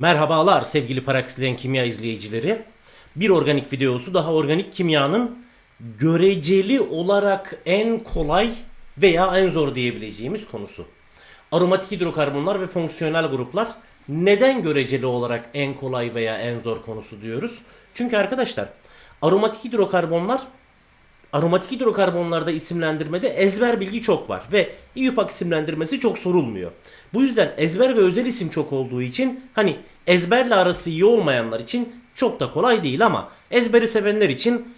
Merhabalar sevgili Paraksilen Kimya izleyicileri. Bir organik videosu daha organik kimyanın göreceli olarak en kolay veya en zor diyebileceğimiz konusu. Aromatik hidrokarbonlar ve fonksiyonel gruplar neden göreceli olarak en kolay veya en zor konusu diyoruz? Çünkü arkadaşlar aromatik hidrokarbonlar aromatik hidrokarbonlarda isimlendirmede ezber bilgi çok var ve İUPAC isimlendirmesi çok sorulmuyor. Bu yüzden ezber ve özel isim çok olduğu için hani ezberle arası iyi olmayanlar için çok da kolay değil ama ezberi sevenler için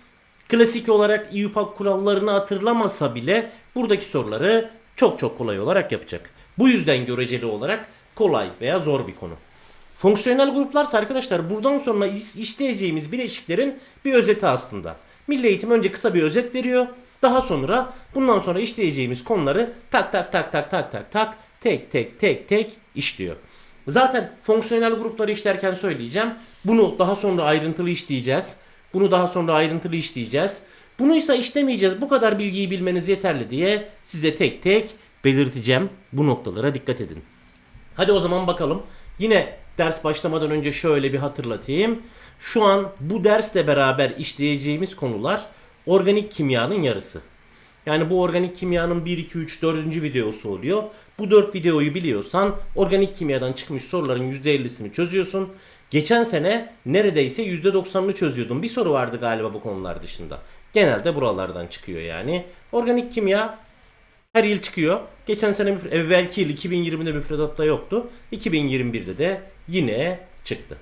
klasik olarak İUPAC kurallarını hatırlamasa bile buradaki soruları çok çok kolay olarak yapacak. Bu yüzden göreceli olarak kolay veya zor bir konu. Fonksiyonel gruplarsa arkadaşlar buradan sonra işleyeceğimiz bileşiklerin bir özeti aslında. Milli Eğitim önce kısa bir özet veriyor. Daha sonra bundan sonra işleyeceğimiz konuları tak tak tak tak tak tak tak tek tek tek tek işliyor. Zaten fonksiyonel grupları işlerken söyleyeceğim. Bunu daha sonra ayrıntılı işleyeceğiz. Bunu daha sonra ayrıntılı işleyeceğiz. Bunu ise işlemeyeceğiz. Bu kadar bilgiyi bilmeniz yeterli diye size tek tek belirteceğim. Bu noktalara dikkat edin. Hadi o zaman bakalım. Yine ders başlamadan önce şöyle bir hatırlatayım. Şu an bu dersle beraber işleyeceğimiz konular organik kimyanın yarısı. Yani bu organik kimyanın 1, 2, 3, 4. videosu oluyor. Bu 4 videoyu biliyorsan organik kimyadan çıkmış soruların %50'sini çözüyorsun. Geçen sene neredeyse %90'ını çözüyordum. Bir soru vardı galiba bu konular dışında. Genelde buralardan çıkıyor yani. Organik kimya her yıl çıkıyor. Geçen sene evvelki yıl 2020'de müfredatta yoktu. 2021'de de yine çıktı.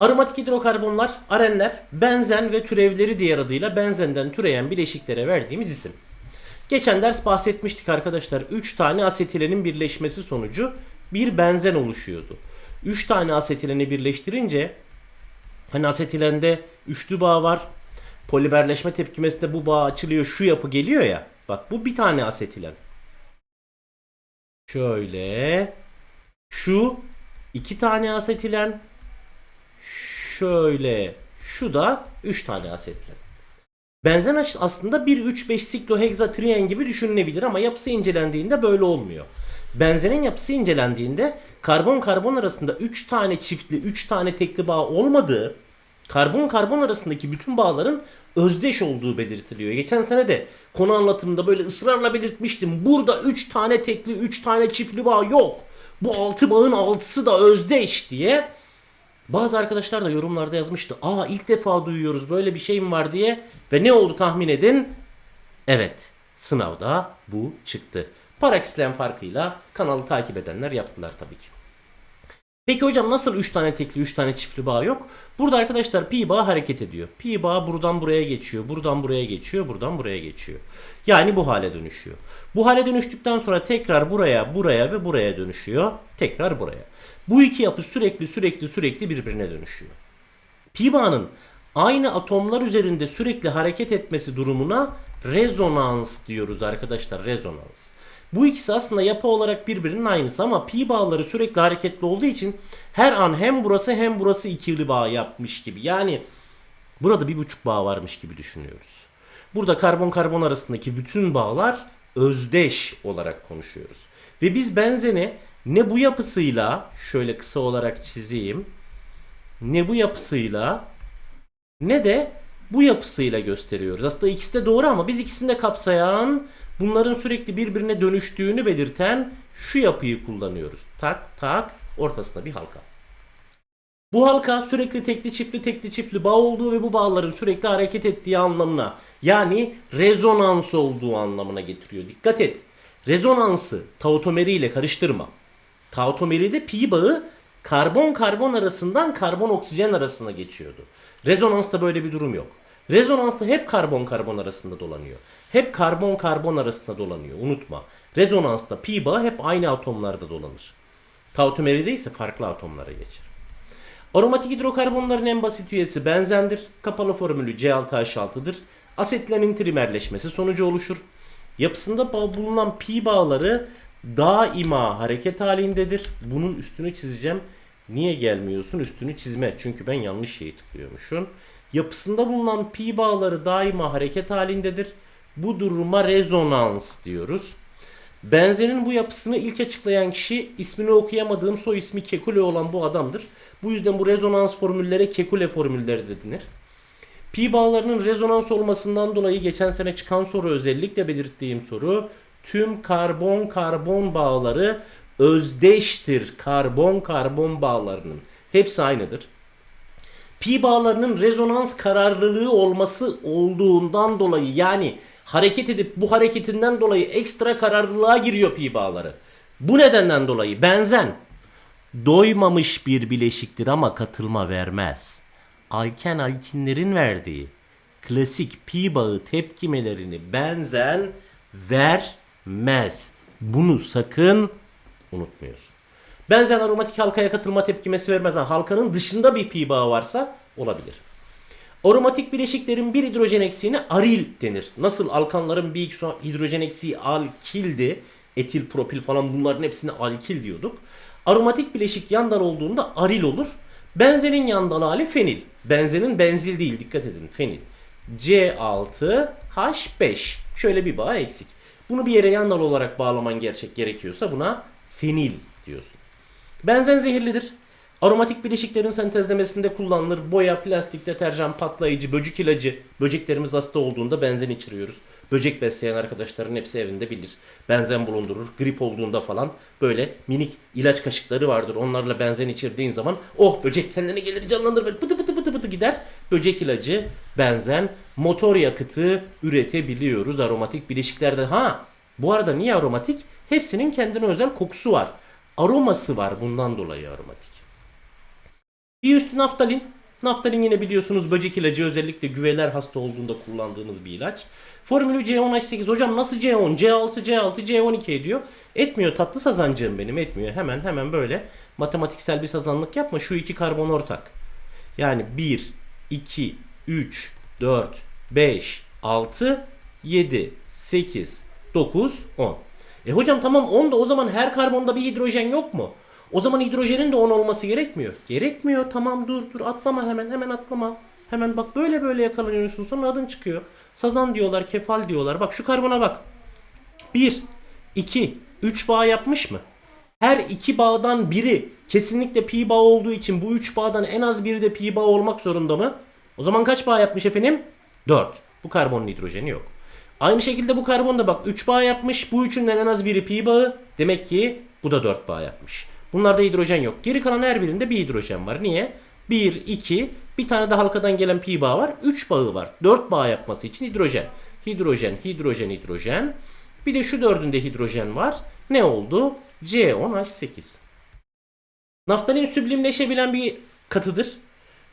Aromatik hidrokarbonlar, arenler, benzen ve türevleri diğer adıyla benzenden türeyen bileşiklere verdiğimiz isim. Geçen ders bahsetmiştik arkadaşlar. 3 tane asetilenin birleşmesi sonucu bir benzen oluşuyordu. 3 tane asetileni birleştirince hani asetilende üçlü bağ var. Polimerleşme tepkimesinde bu bağ açılıyor. Şu yapı geliyor ya. Bak bu bir tane asetilen. Şöyle. Şu iki tane asetilen. Şöyle. Şu da üç tane asetilen. Benzen aslında 1-3-5 sikloheksatriyen gibi düşünülebilir ama yapısı incelendiğinde böyle olmuyor. Benzenin yapısı incelendiğinde karbon karbon arasında 3 tane çiftli, 3 tane tekli bağ olmadığı, karbon karbon arasındaki bütün bağların özdeş olduğu belirtiliyor. Geçen sene de konu anlatımında böyle ısrarla belirtmiştim. Burada 3 tane tekli, 3 tane çiftli bağ yok. Bu 6 bağın 6'sı da özdeş diye. Bazı arkadaşlar da yorumlarda yazmıştı. Aa ilk defa duyuyoruz böyle bir şey mi var diye. Ve ne oldu tahmin edin? Evet sınavda bu çıktı. Paraxislen farkıyla kanalı takip edenler yaptılar tabii ki. Peki hocam nasıl 3 tane tekli 3 tane çiftli bağ yok? Burada arkadaşlar pi bağı hareket ediyor. Pi bağı buradan buraya geçiyor, buradan buraya geçiyor, buradan buraya geçiyor. Yani bu hale dönüşüyor. Bu hale dönüştükten sonra tekrar buraya, buraya ve buraya dönüşüyor. Tekrar buraya. Bu iki yapı sürekli sürekli sürekli birbirine dönüşüyor. Pi bağının aynı atomlar üzerinde sürekli hareket etmesi durumuna rezonans diyoruz arkadaşlar. Rezonans. Bu ikisi aslında yapı olarak birbirinin aynısı ama pi bağları sürekli hareketli olduğu için her an hem burası hem burası ikili bağ yapmış gibi. Yani burada bir buçuk bağ varmış gibi düşünüyoruz. Burada karbon karbon arasındaki bütün bağlar özdeş olarak konuşuyoruz. Ve biz benzeni ne bu yapısıyla şöyle kısa olarak çizeyim ne bu yapısıyla ne de bu yapısıyla gösteriyoruz. Aslında ikisi de doğru ama biz ikisini de kapsayan bunların sürekli birbirine dönüştüğünü belirten şu yapıyı kullanıyoruz. Tak tak ortasında bir halka. Bu halka sürekli tekli çiftli tekli çiftli bağ olduğu ve bu bağların sürekli hareket ettiği anlamına yani rezonans olduğu anlamına getiriyor. Dikkat et. Rezonansı tautomeri ile karıştırma. Tautomeride pi bağı karbon karbon arasından karbon oksijen arasına geçiyordu. Rezonansta böyle bir durum yok. Rezonansta hep karbon karbon arasında dolanıyor. Hep karbon karbon arasında dolanıyor. Unutma. Rezonansta pi bağı hep aynı atomlarda dolanır. Tautomeride ise farklı atomlara geçer. Aromatik hidrokarbonların en basit üyesi benzendir. Kapalı formülü C6H6'dır. Asetlerin trimerleşmesi sonucu oluşur. Yapısında bulunan pi bağları daima hareket halindedir. Bunun üstünü çizeceğim. Niye gelmiyorsun? Üstünü çizme. Çünkü ben yanlış şeyi tıklıyormuşum. Yapısında bulunan pi bağları daima hareket halindedir. Bu duruma rezonans diyoruz. Benzenin bu yapısını ilk açıklayan kişi ismini okuyamadığım soy ismi Kekule olan bu adamdır. Bu yüzden bu rezonans formüllere Kekule formülleri de denir. Pi bağlarının rezonans olmasından dolayı geçen sene çıkan soru özellikle belirttiğim soru tüm karbon karbon bağları özdeştir karbon karbon bağlarının. Hepsi aynıdır. Pi bağlarının rezonans kararlılığı olması olduğundan dolayı yani hareket edip bu hareketinden dolayı ekstra kararlılığa giriyor pi bağları. Bu nedenden dolayı benzen doymamış bir bileşiktir ama katılma vermez. Alken alkinlerin verdiği klasik pi bağı tepkimelerini benzen vermez. Bunu sakın unutmuyorsun. Benzen aromatik halkaya katılma tepkimesi vermez. Ha, halkanın dışında bir pi bağı varsa olabilir. Aromatik bileşiklerin bir hidrojen eksiğine aril denir. Nasıl alkanların bir hidrojen eksiği alkildi. Etil, propil falan bunların hepsine alkil diyorduk. Aromatik bileşik yandan olduğunda aril olur. Benzenin yandan hali fenil. Benzenin benzil değil dikkat edin fenil. C6H5. Şöyle bir bağ eksik. Bunu bir yere yandan olarak bağlaman gerçek gerekiyorsa buna fenil diyorsun. Benzen zehirlidir. Aromatik bileşiklerin sentezlemesinde kullanılır. Boya, plastik, deterjan, patlayıcı, böcek ilacı. Böceklerimiz hasta olduğunda benzen içiriyoruz. Böcek besleyen arkadaşların hepsi evinde bilir. Benzen bulundurur. Grip olduğunda falan böyle minik ilaç kaşıkları vardır. Onlarla benzen içirdiğin zaman oh böcek kendine gelir canlanır böyle pıtı pıtı pıtı pıtı gider. Böcek ilacı, benzen, motor yakıtı üretebiliyoruz aromatik bileşiklerde. Ha bu arada niye aromatik? Hepsinin kendine özel kokusu var. Aroması var bundan dolayı aromatik. Bir üstü naftalin. Naftalin yine biliyorsunuz böcek ilacı özellikle güveler hasta olduğunda kullandığımız bir ilaç. Formülü C10H8. Hocam nasıl C10? C6, C6, C12 ediyor. Etmiyor tatlı sazancığım benim etmiyor. Hemen hemen böyle matematiksel bir sazanlık yapma. Şu iki karbon ortak. Yani 1, 2, 3, 4, 5, 6, 7, 8, 9, 10. E hocam tamam 10 da o zaman her karbonda bir hidrojen yok mu? O zaman hidrojenin de 10 olması gerekmiyor. Gerekmiyor tamam dur dur atlama hemen hemen atlama. Hemen bak böyle böyle yakalanıyorsun sonra adın çıkıyor. Sazan diyorlar kefal diyorlar. Bak şu karbona bak. 1, 2, 3 bağ yapmış mı? Her iki bağdan biri kesinlikle pi bağ olduğu için bu üç bağdan en az biri de pi bağ olmak zorunda mı? O zaman kaç bağ yapmış efendim? 4. Bu karbonun hidrojeni yok. Aynı şekilde bu karbon da bak 3 bağ yapmış. Bu üçünden en az biri pi bağı. Demek ki bu da 4 bağ yapmış. Bunlarda hidrojen yok. Geri kalan her birinde bir hidrojen var. Niye? 1, 2, bir tane de halkadan gelen pi bağı var. 3 bağı var. 4 bağ yapması için hidrojen. Hidrojen, hidrojen, hidrojen. Bir de şu dördünde hidrojen var. Ne oldu? C10H8. Naftalin süblimleşebilen bir katıdır.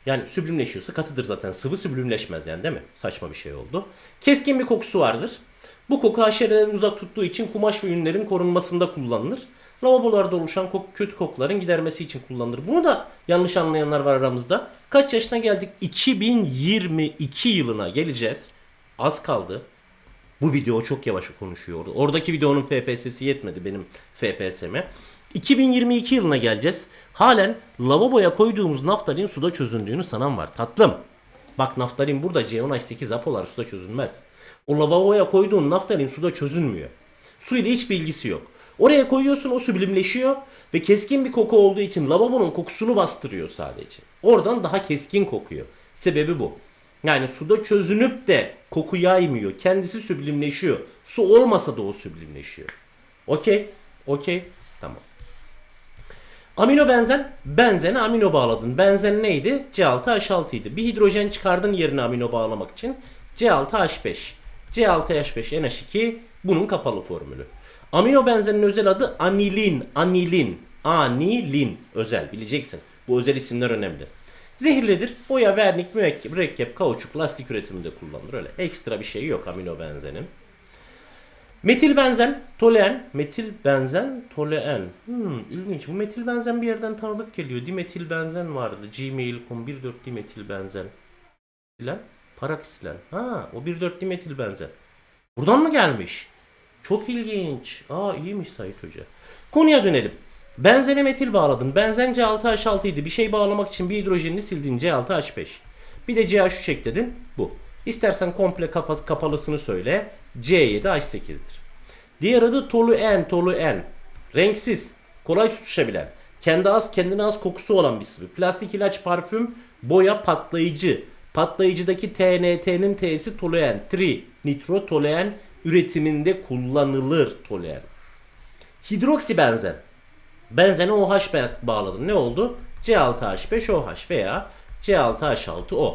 Yani süblimleşiyorsa katıdır zaten. Sıvı süblimleşmez yani değil mi? Saçma bir şey oldu. Keskin bir kokusu vardır. Bu koku haşereden uzak tuttuğu için kumaş ve ürünlerin korunmasında kullanılır. Lavabolarda oluşan kok kötü kokuların gidermesi için kullanılır. Bunu da yanlış anlayanlar var aramızda. Kaç yaşına geldik? 2022 yılına geleceğiz. Az kaldı. Bu video çok yavaş konuşuyordu. Oradaki videonun FPS'si yetmedi benim FPS'me. 2022 yılına geleceğiz. Halen lavaboya koyduğumuz naftalin suda çözündüğünü sanan var. Tatlım. Bak naftalin burada C10H8 apolar suda çözünmez. O lavaboya koyduğun naftalin suda çözünmüyor. Su ile hiçbir ilgisi yok. Oraya koyuyorsun o sublimleşiyor ve keskin bir koku olduğu için lavabonun kokusunu bastırıyor sadece. Oradan daha keskin kokuyor. Sebebi bu. Yani suda çözünüp de koku yaymıyor. Kendisi süblimleşiyor. Su olmasa da o süblimleşiyor. Okey. Okey. Tamam. Amino benzen. Benzene amino bağladın. Benzen neydi? C6H6 idi. Bir hidrojen çıkardın yerine amino bağlamak için. C6H5. C6H5 NH2 bunun kapalı formülü. Amino benzenin özel adı anilin. Anilin. Anilin. Özel bileceksin. Bu özel isimler önemli. Zehirlidir. Boya, vernik, mürekkep, mürekkep, kauçuk, lastik üretiminde kullanılır. Öyle ekstra bir şey yok amino benzenin. Metil benzen, toluen, metil benzen, toluen. Hmm, ilginç. Bu metil benzen bir yerden tanıdık geliyor. Dimetil benzen vardı. Gmail.com 1.4 dimetil benzen. Silen, paraksilen. Ha, o 1.4 dimetil benzen. Buradan mı gelmiş? Çok ilginç. Aa iyiymiş Sait Hoca. Konuya dönelim. Benzene metil bağladın. Benzen C6H6 idi. Bir şey bağlamak için bir hidrojenini sildin C6H5. Bir de CH3 ekledin. Bu. İstersen komple kafası kapalısını söyle. C7H8'dir. Diğer adı toluen, toluen. Renksiz, kolay tutuşabilen, kendi az kendine az kokusu olan bir sıvı. Plastik ilaç, parfüm, boya, patlayıcı. Patlayıcıdaki TNT'nin T'si toluen, tri, nitrotoluen üretiminde kullanılır toluen. Hidroksibenzen. Benzene OH ba- bağladın. Ne oldu? C6H5OH veya C6H6O.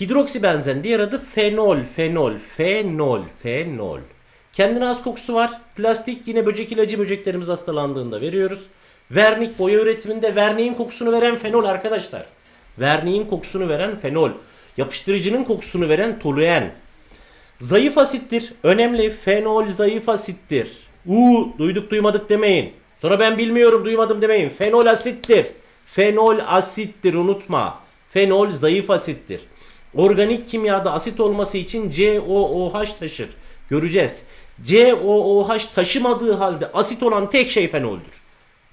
Hidroksibenzen diğer adı fenol, fenol, fenol, fenol. Kendine az kokusu var. Plastik yine böcek ilacı böceklerimiz hastalandığında veriyoruz. Vernik boya üretiminde verniğin kokusunu veren fenol arkadaşlar. Verniğin kokusunu veren fenol. Yapıştırıcının kokusunu veren toluen. Zayıf asittir. Önemli. Fenol zayıf asittir. Uuu duyduk duymadık demeyin. Sonra ben bilmiyorum duymadım demeyin. Fenol asittir. Fenol asittir unutma. Fenol zayıf asittir. Organik kimyada asit olması için COOH taşır. Göreceğiz. COOH taşımadığı halde asit olan tek şey fenoldür.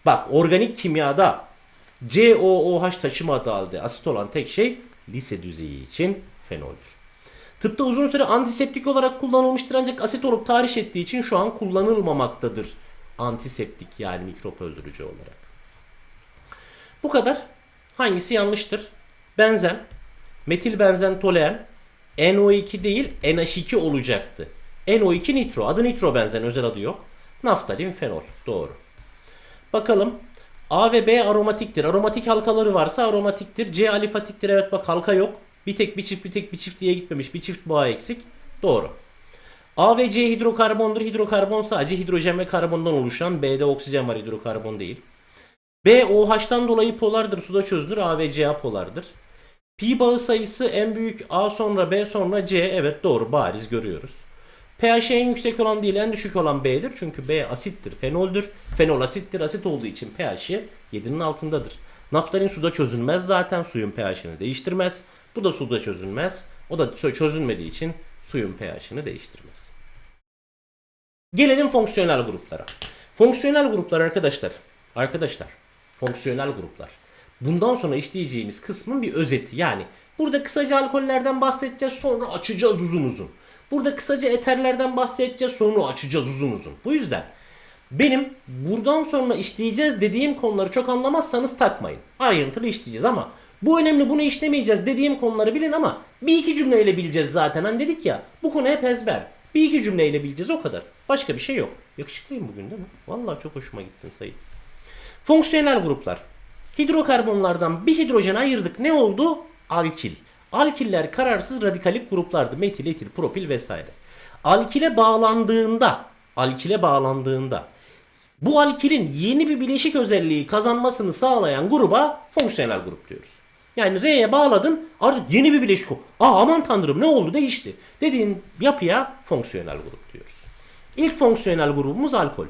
Bak organik kimyada COOH taşımadığı halde asit olan tek şey lise düzeyi için fenoldür. Tıpta uzun süre antiseptik olarak kullanılmıştır ancak asit olup tahriş ettiği için şu an kullanılmamaktadır. Antiseptik yani mikrop öldürücü olarak. Bu kadar. Hangisi yanlıştır? Benzen, metil benzen toluen, NO2 değil NH2 olacaktı. NO2 nitro. Adı nitro benzen özel adı yok. Naftalin fenol. Doğru. Bakalım. A ve B aromatiktir. Aromatik halkaları varsa aromatiktir. C alifatiktir. Evet bak halka yok. Bir tek bir çift bir tek bir çift diye gitmemiş. Bir çift bağ eksik. Doğru. A ve C hidrokarbondur. Hidrokarbon sadece hidrojen ve karbondan oluşan. B'de oksijen var hidrokarbon değil. B OH'tan dolayı polardır. Suda çözünür. A ve C polardır. Pi bağı sayısı en büyük A sonra B sonra C. Evet doğru bariz görüyoruz. pH en yüksek olan değil en düşük olan B'dir. Çünkü B asittir, fenoldür. Fenol asittir. Asit olduğu için pH'i 7'nin altındadır. Naftalin suda çözünmez zaten suyun pH'ini değiştirmez. Bu da suda çözünmez. O da çö- çözünmediği için suyun pH'ini değiştirmez. Gelelim fonksiyonel gruplara. Fonksiyonel gruplar arkadaşlar. Arkadaşlar. Fonksiyonel gruplar. Bundan sonra işleyeceğimiz kısmın bir özeti. Yani burada kısaca alkollerden bahsedeceğiz sonra açacağız uzun uzun. Burada kısaca eterlerden bahsedeceğiz sonra açacağız uzun uzun. Bu yüzden benim buradan sonra işleyeceğiz dediğim konuları çok anlamazsanız takmayın. Ayrıntılı işleyeceğiz ama bu önemli bunu işlemeyeceğiz dediğim konuları bilin ama bir iki cümleyle bileceğiz zaten. Hani dedik ya bu konu hep ezber. Bir iki cümleyle bileceğiz o kadar. Başka bir şey yok. Yakışıklıyım bugün değil mi? Vallahi çok hoşuma gittin Sait. Fonksiyonel gruplar. Hidrokarbonlardan bir hidrojen ayırdık. Ne oldu? Alkil. Alkiller kararsız radikalik gruplardı. Metil, etil, propil vesaire. Alkile bağlandığında, alkile bağlandığında bu alkilin yeni bir bileşik özelliği kazanmasını sağlayan gruba fonksiyonel grup diyoruz. Yani R'ye bağladın artık yeni bir bileşik. Aa aman tanrım ne oldu değişti. Dediğin yapıya fonksiyonel grup diyoruz. İlk fonksiyonel grubumuz alkol.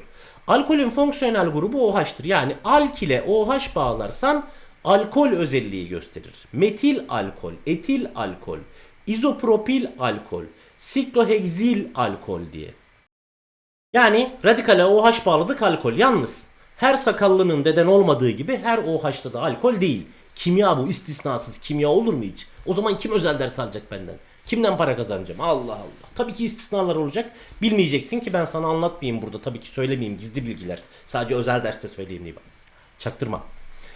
Alkolün fonksiyonel grubu OH'tır. Yani alkile OH bağlarsan alkol özelliği gösterir. Metil alkol, etil alkol, izopropil alkol, sikloheksil alkol diye. Yani radikale OH bağladık alkol. Yalnız her sakallının deden olmadığı gibi her OH'ta da alkol değil. Kimya bu istisnasız. Kimya olur mu hiç? O zaman kim özel ders alacak benden? Kimden para kazanacağım? Allah Allah. Tabii ki istisnalar olacak. Bilmeyeceksin ki ben sana anlatmayayım burada. Tabii ki söylemeyeyim gizli bilgiler. Sadece özel derste söyleyeyim diye. Çaktırma.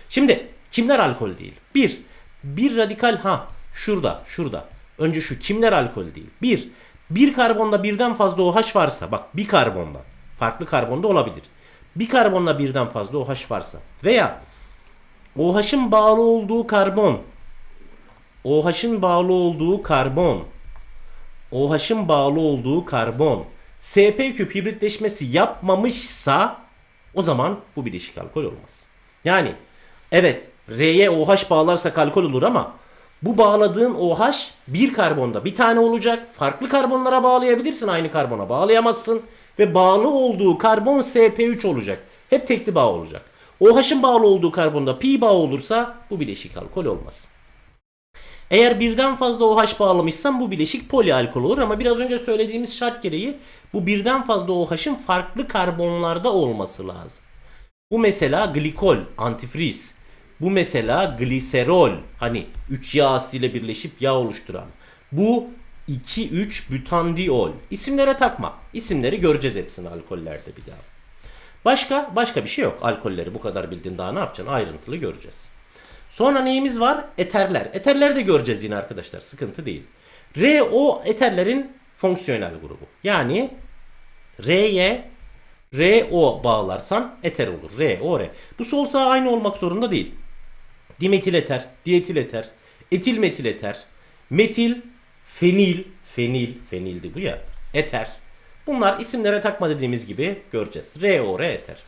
Şimdi kimler alkol değil? Bir, bir radikal ha şurada şurada. Önce şu kimler alkol değil? Bir, bir karbonda birden fazla OH varsa bak bir karbonda farklı karbonda olabilir. Bir karbonla birden fazla OH varsa veya OH'ın bağlı olduğu karbon OH'ın bağlı olduğu karbon OH'ın bağlı olduğu karbon SP küp hibritleşmesi yapmamışsa o zaman bu bileşik alkol olmaz. Yani evet R'ye OH bağlarsak alkol olur ama bu bağladığın OH bir karbonda bir tane olacak. Farklı karbonlara bağlayabilirsin aynı karbona bağlayamazsın. Ve bağlı olduğu karbon SP3 olacak. Hep tekli bağ olacak. OH'ın bağlı olduğu karbonda pi bağ olursa bu bileşik alkol olmaz. Eğer birden fazla OH bağlamışsan bu bileşik polialkol olur ama biraz önce söylediğimiz şart gereği bu birden fazla OH'ın farklı karbonlarda olması lazım. Bu mesela glikol, antifriz. Bu mesela gliserol, hani 3 yağ asitiyle birleşip yağ oluşturan. Bu 2,3 butandiol. İsimlere takma. İsimleri göreceğiz hepsini alkollerde bir daha. Başka başka bir şey yok. Alkolleri bu kadar bildin daha ne yapacaksın? Ayrıntılı göreceğiz. Sonra neyimiz var? Eterler. Eterleri de göreceğiz yine arkadaşlar. Sıkıntı değil. RO eterlerin fonksiyonel grubu. Yani R'ye RO bağlarsan eter olur. RO R. Bu sol sağ aynı olmak zorunda değil. Dimetil eter, dietil eter, etil metil eter, metil, fenil, fenil, fenildi bu ya, eter. Bunlar isimlere takma dediğimiz gibi göreceğiz. RO R eter.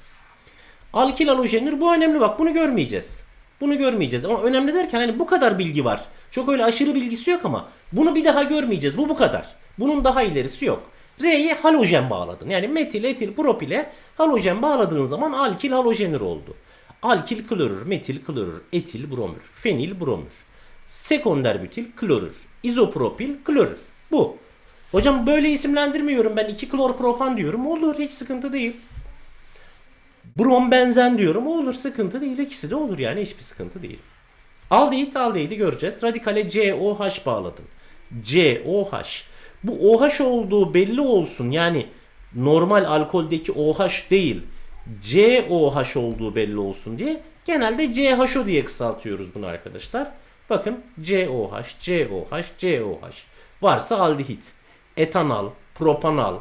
Alkil halojenür bu önemli bak bunu görmeyeceğiz. Bunu görmeyeceğiz ama önemli derken hani bu kadar bilgi var. Çok öyle aşırı bilgisi yok ama bunu bir daha görmeyeceğiz. Bu bu kadar. Bunun daha ilerisi yok. R'ye halojen bağladın. Yani metil, etil, propile halojen bağladığın zaman alkil halojenür oldu. Alkil klorür, metil klorür, etil bromür, fenil bromür. Sekonder butil klorür, izopropil klorür. Bu. Hocam böyle isimlendirmiyorum ben 2 klorpropan diyorum. Olur hiç sıkıntı değil. Brom benzen diyorum. Olur sıkıntı değil. İkisi de olur yani hiçbir sıkıntı değil. Aldehit aldehidi göreceğiz. Radikale COH bağladın. COH. Bu OH olduğu belli olsun. Yani normal alkoldeki OH değil. COH olduğu belli olsun diye genelde CHO diye kısaltıyoruz bunu arkadaşlar. Bakın COH, COH, COH. Varsa aldehit. Etanal, propanal,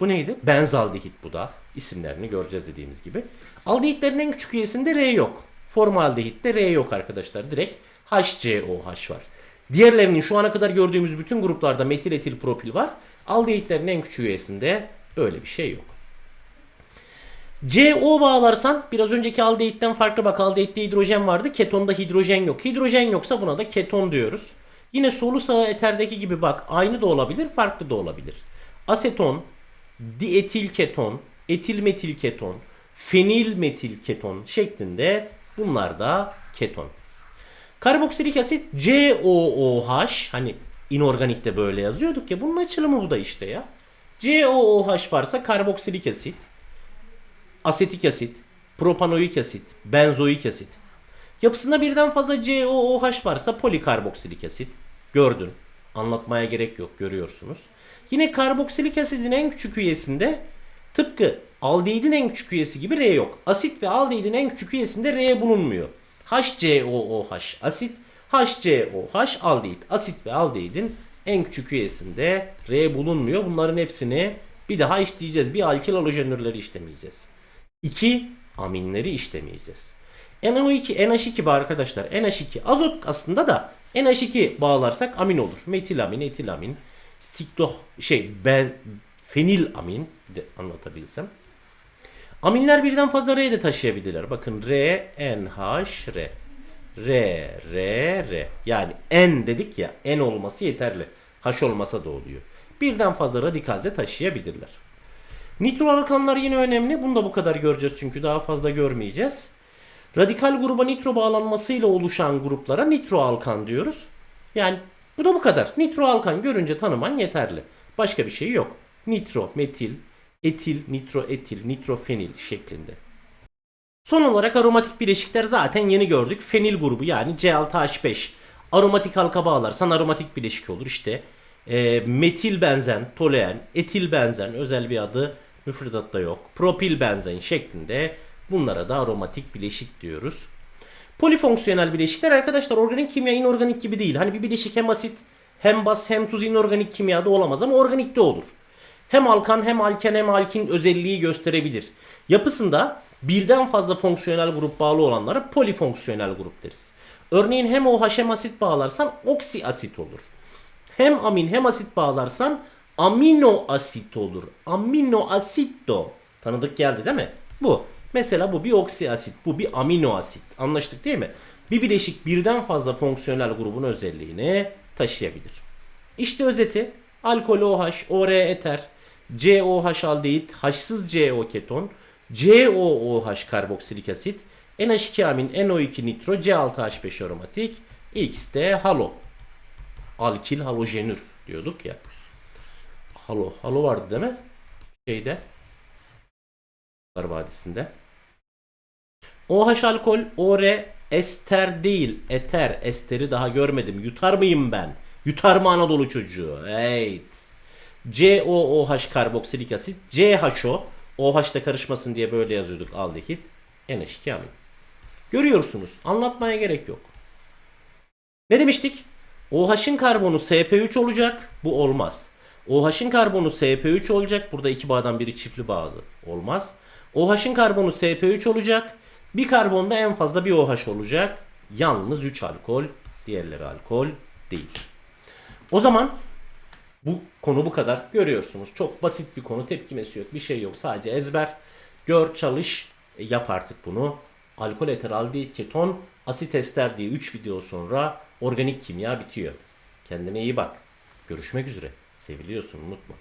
bu neydi? Benzaldehit bu da. İsimlerini göreceğiz dediğimiz gibi. Aldehitlerin en küçük üyesinde R yok. Formaldehitte R yok arkadaşlar. Direkt HCOH var. Diğerlerinin şu ana kadar gördüğümüz bütün gruplarda metil etil propil var. Aldehitlerin en küçük üyesinde böyle bir şey yok. CO bağlarsan biraz önceki aldehitten farklı bak aldehitte hidrojen vardı. Ketonda hidrojen yok. Hidrojen yoksa buna da keton diyoruz. Yine solu sağı eterdeki gibi bak aynı da olabilir farklı da olabilir. Aseton, dietil keton, etil metil keton, fenil metil keton şeklinde bunlar da keton. Karboksilik asit COOH hani inorganikte böyle yazıyorduk ya bunun açılımı bu da işte ya. COOH varsa karboksilik asit, asetik asit, propanoik asit, benzoik asit. Yapısında birden fazla COOH varsa polikarboksilik asit. Gördün. Anlatmaya gerek yok. Görüyorsunuz. Yine karboksilik asidin en küçük üyesinde tıpkı aldehidin en küçük üyesi gibi R yok. Asit ve aldehidin en küçük üyesinde R bulunmuyor. HCOOH asit, HCOH aldehid. Asit ve aldehidin en küçük üyesinde R bulunmuyor. Bunların hepsini bir daha işleyeceğiz. Bir alkil halojenürleri işlemeyeceğiz. İki aminleri işlemeyeceğiz. NO2, NH2 bu arkadaşlar. NH2 azot aslında da NH2 bağlarsak amin olur. Metilamin, etilamin, siklo şey ben fenil amin de anlatabilsem. Aminler birden fazla R de taşıyabilirler. Bakın R, NH, R. R, R, R. Yani N dedik ya. N olması yeterli. H olmasa da oluyor. Birden fazla radikal de taşıyabilirler. Nitroalkanlar yine önemli. Bunu da bu kadar göreceğiz çünkü daha fazla görmeyeceğiz. Radikal gruba nitro bağlanmasıyla oluşan gruplara nitroalkan diyoruz. Yani bu da bu kadar. Nitroalkan görünce tanıman yeterli. Başka bir şey yok. Nitro, metil, etil, nitroetil, nitrofenil şeklinde. Son olarak aromatik bileşikler zaten yeni gördük. Fenil grubu yani C6H5. Aromatik halka bağlarsan aromatik bileşik olur. İşte e, metil benzen, toluen, etil benzen özel bir adı müfredatta yok. Propil benzen şeklinde bunlara da aromatik bileşik diyoruz. Polifonksiyonel bileşikler arkadaşlar organik kimya inorganik gibi değil. Hani bir bileşik hem asit hem baz hem tuz inorganik kimyada olamaz ama organikte olur. Hem alkan hem alken hem alkin özelliği gösterebilir. Yapısında birden fazla fonksiyonel grup bağlı olanlara polifonksiyonel grup deriz. Örneğin hem OH hem asit bağlarsan oksi asit olur. Hem amin hem asit bağlarsan amino asit olur. Amino asitto. Tanıdık geldi değil mi? Bu. Mesela bu bir oksi asit, bu bir amino asit. Anlaştık değil mi? Bir bileşik birden fazla fonksiyonel grubun özelliğini taşıyabilir. İşte özeti. Alkol OH, OR eter, COH aldehit, H'sız CO keton, COOH karboksilik asit, NH2 amin, NO2 nitro, C6H5 aromatik, X de halo. Alkil halojenür diyorduk ya. Halo, halo vardı değil mi? Şeyde. Vadisi'nde. OH alkol, OR ester değil, eter. Esteri daha görmedim. Yutar mıyım ben? Yutar mı Anadolu çocuğu? Evet. COOH karboksilik asit. CHO. OH da karışmasın diye böyle yazıyorduk aldehit. NH2 amin. Görüyorsunuz. Anlatmaya gerek yok. Ne demiştik? OH'ın karbonu SP3 olacak. Bu olmaz. OH'ın karbonu SP3 olacak. Burada iki bağdan biri çiftli bağlı. Olmaz. OH'ın karbonu SP3 olacak. Bir karbonda en fazla bir OH olacak. Yalnız 3 alkol. Diğerleri alkol değil. O zaman bu konu bu kadar. Görüyorsunuz. Çok basit bir konu. Tepkimesi yok. Bir şey yok. Sadece ezber. Gör, çalış. e, yap artık bunu. Alkol eteraldi, keton, asit ester diye 3 video sonra organik kimya bitiyor. Kendine iyi bak. Görüşmek üzere. Seviliyorsun unutma.